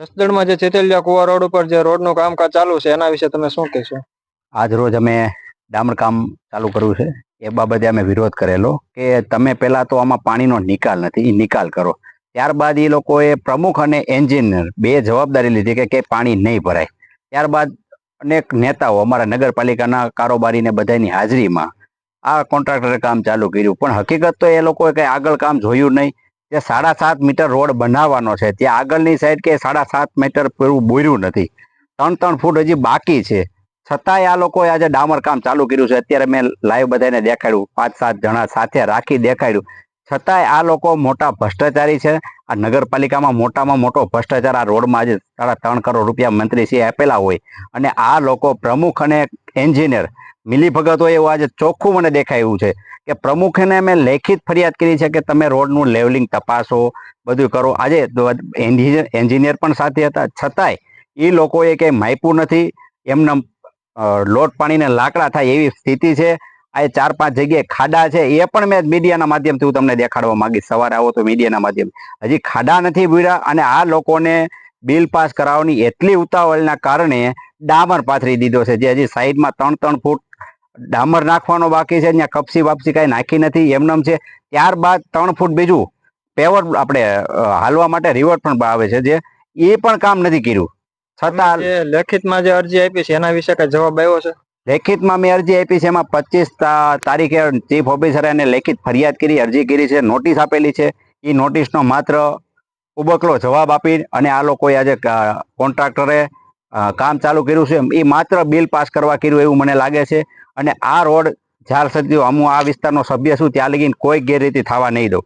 જસદણમાં જે ચેતલિયા કુવા રોડ ઉપર જે રોડનું કામકાજ ચાલુ છે, એના વિશે તમે શું કહેશો? આજ રોજ અમે ડામરકામ ચાલુ કર્યું છે. એ બાબતે અમે વિરોધ કરેલો કે તમે પહેલા તો આમાં પાણીનો નિકાલ નથી એ નિકાલ કરો. ત્યારબાદ એ લોકોએ પ્રમુખ અને એન્જિનિયર બે જવાબદારી લીધી કે કે પાણી નહીં ભરાય. ત્યારબાદ અનેક નેતાઓ અમારા નગરપાલિકાના કારોબારીને બધાની હાજરીમાં આ કોન્ટ્રાક્ટરે કામ ચાલુ કર્યું. પણ હકીકત તો એ લોકોએ કંઈ આગળ કામ જોયું નહીં. જે સાડા સાત મીટર રોડ બનાવવાનો છે. ત્યાં આગળની સાઈડ કે સાડા સાત મીટર પૂરું બોર્યું નથી. ત્રણ ત્રણ ફૂટ હજી બાકી છે. છતાંય આ લોકોએ આજે ડામર કામ ચાલુ કર્યું છે. અત્યારે મેં લાઈવ બધાને દેખાડ્યું. પાંચ સાત જણા સાથે રાખી દેખાડ્યું. છતાંય આ લોકો મોટા ભ્રષ્ટાચારી છે. આ નગરપાલિકામાં મોટામાં મોટો ભ્રષ્ટાચાર આ રોડમાં આજે સાડા ત્રણ કરોડ રૂપિયા મંત્રીશ્રીએ આપેલા હોય. અને આ લોકો પ્રમુખ અને એન્જિનિયર. મિલીભગત હોય એવું આજે ચોખ્ખું મને દેખાયું છે કે પ્રમુખને મેં લેખિત ફરિયાદ કરી છે કે તમે રોડનું લેવલિંગ તપાસો, બધું કરો. આજે એન્જિનિયર પણ સાથે હતા. છતાંય એ લોકોએ કંઈ માપ્યું નથી. એમના લોટ પાણીને લાકડા થાય એવી સ્થિતિ છે. આ ચાર પાંચ જગ્યાએ ખાડા છે. એ પણ મેં મીડિયાના માધ્યમથી હું તમને દેખાડવા માંગીશ. સવારે આવો તો મીડિયાના માધ્યમ. હજી ખાડા નથી ભૂર્યા અને આ લોકોને બિલ પાસ કરાવવાની એટલી ઉતાવળના કારણે ડામર પાથરી દીધો છે. જે હજી સાઈડમાં ત્રણ ત્રણ ફૂટ ડામર નાખવાનો બાકી છે ત્યાં કપસી વાપસી કાંઈ નાખી નથી એમનેમ છે. ત્યારબાદ ત્રણ ફૂટ બીજું પેવર આપણે હાલવા માટે રિવર પણ આવે છે જે એ પણ કામ નથી કર્યું. છતાં લેખિતમાં જે અરજી આપી છે એના વિશે કઈ જવાબ આવ્યો છે? લેખિતમાં મેં અરજી આપી છે એમાં પચીસ તારીખે ચીફ ઓફિસરે એને લેખિત ફરિયાદ કરી અરજી કરી છે નોટિસ આપેલી છે. એ નોટિસનો માત્ર ઉબકલો જવાબ આપી અને આ લોકોએ આજે કોન્ટ્રાક્ટરે કામ ચાલુ કર્યું છે એ માત્ર બિલ પાસ કરવા કર્યું એવું મને લાગે છે. અને આ રોડ જ્યાર સુધી હું આ વિસ્તારનો સભ્ય છું, ત્યાં લગીને કોઈ ગેરરીતિ થવા નહીં દઉં.